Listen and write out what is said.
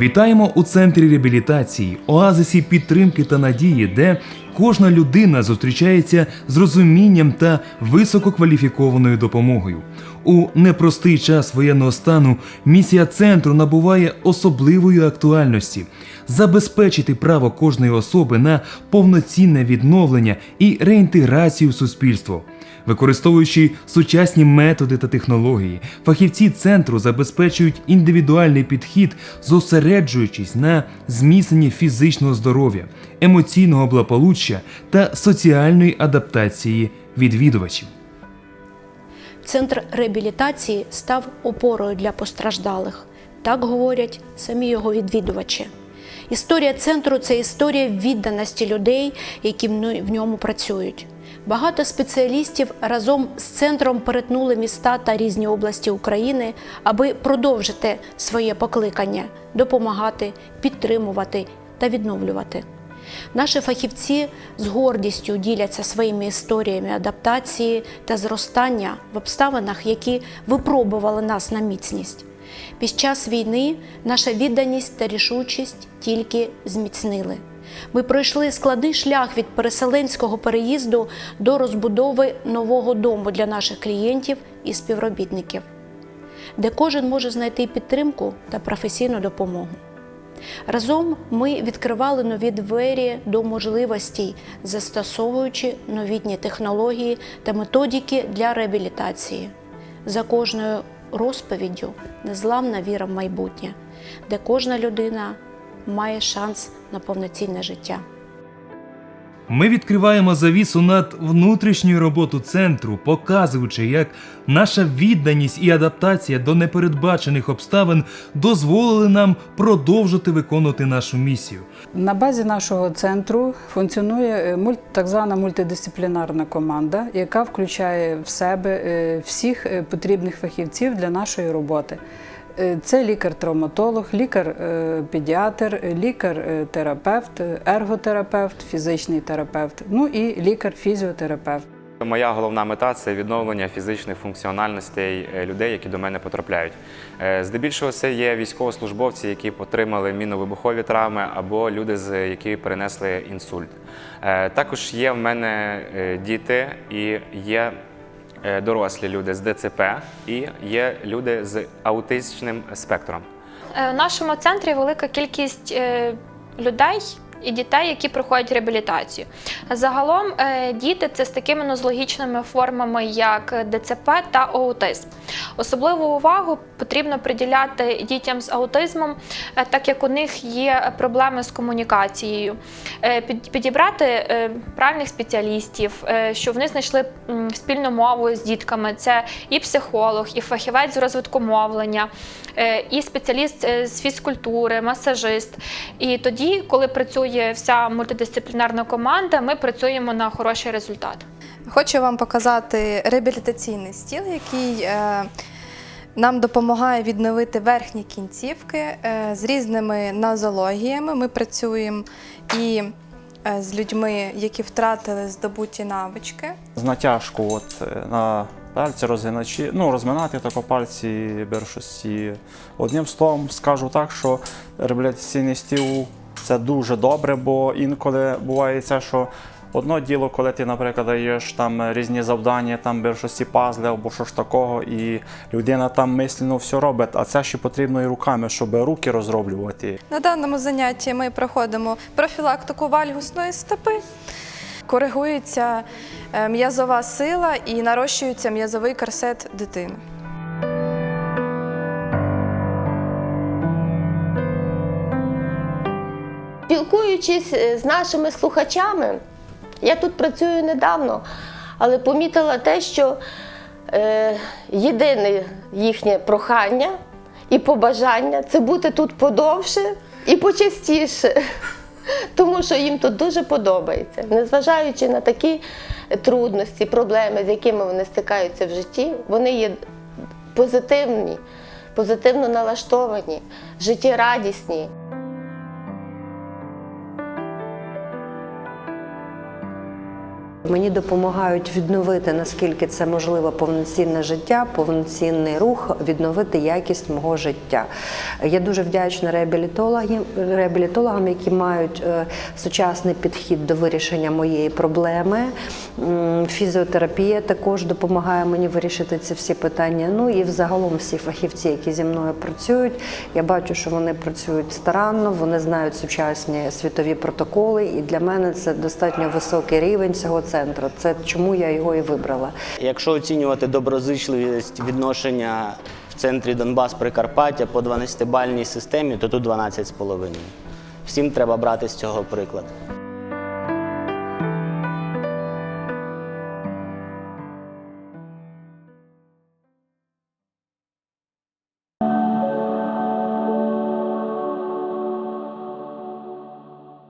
Вітаємо у центрі реабілітації, оазисі підтримки та надії, де кожна людина зустрічається з розумінням та висококваліфікованою допомогою. У непростий час воєнного стану місія центру набуває особливої актуальності забезпечити право кожної особи на повноцінне відновлення і реінтеграцію в суспільство. Використовуючи сучасні методи та технології, фахівці центру забезпечують індивідуальний підхід, зосереджуючись на зміцненні фізичного здоров'я, емоційного благополуччя та соціальної адаптації відвідувачів. Центр реабілітації став опорою для постраждалих. Так говорять самі його відвідувачі. Історія центру це історія відданості людей, які в ньому працюють. Багато спеціалістів разом з центром перетнули міста та різні області України, аби продовжити своє покликання, допомагати, підтримувати та відновлювати. Наші фахівці з гордістю діляться своїми історіями адаптації та зростання в обставинах, які випробували нас на міцність. Під час війни наша відданість та рішучість тільки зміцнили. Ми пройшли складний шлях від переселенського переїзду до розбудови нового дому для наших клієнтів і співробітників, де кожен може знайти підтримку та професійну допомогу. Разом ми відкривали нові двері до можливостей, застосовуючи новітні технології та методики для реабілітації. За кожною розповіддю незламна віра в майбутнє, де кожна людина має шанс на повноцінне життя. Ми відкриваємо завісу над внутрішньою роботу центру, показуючи, як наша відданість і адаптація до непередбачених обставин дозволили нам продовжити виконувати нашу місію. На базі нашого центру функціонує е, так звана мультидисциплінарна команда, яка включає в себе е, всіх е, потрібних фахівців для нашої роботи. Е, Це лікар-травматолог, лікар-педіатр, лікар-терапевт, ерготерапевт, фізичний терапевт, ну і лікар-фізіотерапевт. Моя головна мета це відновлення фізичних функціональностей е, людей, які до мене потрапляють. Е, Здебільшого це є військовослужбовці, які отримали міновибухові травми, або люди, з- які перенесли інсульт. Також є в мене діти і є дорослі люди з ДЦП, і є люди з аутичним спектром. Е, В нашому центрі велика кількість е, людей. І дітей, які проходять реабілітацію. Загалом е, діти це з такими нозологічними формами, як ДЦП та аутизм. Особливу увагу потрібно приділяти дітям з аутизмом, е, так як у них є проблеми з комунікацією, Е, підібрати правильних спеціалістів, щоб вони знайшли спільну мову з дітками. Це і психолог, і фахівець з розвитку мовлення, і спеціаліст з фізкультури, масажист. І тоді, коли працює вся мультидисциплінарна команда, ми працюємо на хороший результат. Хочу вам показати реабілітаційний стіл, який е, нам допомагає відновити верхні кінцівки е, з різними нозологіями. Ми працюємо і е, з людьми, які втратили здобуті навички. з натяжку от, на пальці розгиначі, ну, розминати тако пальці більшості. Одним словом, скажу так, що реабілітаційний стіл це дуже добре, бо інколи буває це, що одно діло, коли ти, наприклад, даєш там різні завдання, там більшості пазли або що ж такого, і людина там мислено все робить, а це ще потрібно і руками, щоб руки розроблювати. На даному занятті ми проходимо профілактику вальгусної стопи. Коригується е, м'язова сила і нарощується м'язовий корсет дитини. Спілкуючись е, з нашими слухачами, я тут працюю недавно, але помітила те, що е, єдине їхнє прохання і побажання це бути тут подовше і почастіше. Тому що їм тут дуже подобається. Незважаючи на такі трудності, проблеми, з якими вони стикаються в житті, вони є позитивні, позитивно налаштовані, життєрадісні. Мені допомагають відновити наскільки це можливо повноцінне життя, повноцінний рух, відновити якість мого життя. Я дуже вдячна реабілітологам, реабілітологам, які мають е, сучасний підхід до вирішення моєї проблеми. Фізіотерапія також допомагає мені вирішити ці всі питання. Ну і взагалом всі фахівці, які зі мною працюють. Я бачу, що вони працюють старанно, вони знають сучасні світові протоколи, і для мене це достатньо високий рівень цього центру. Це чому я його і вибрала. Якщо оцінювати доброзичливість відношення в центрі Донбас Прикарпаття по 12-бальній системі, то тут 12,5. Всім треба брати з цього приклад.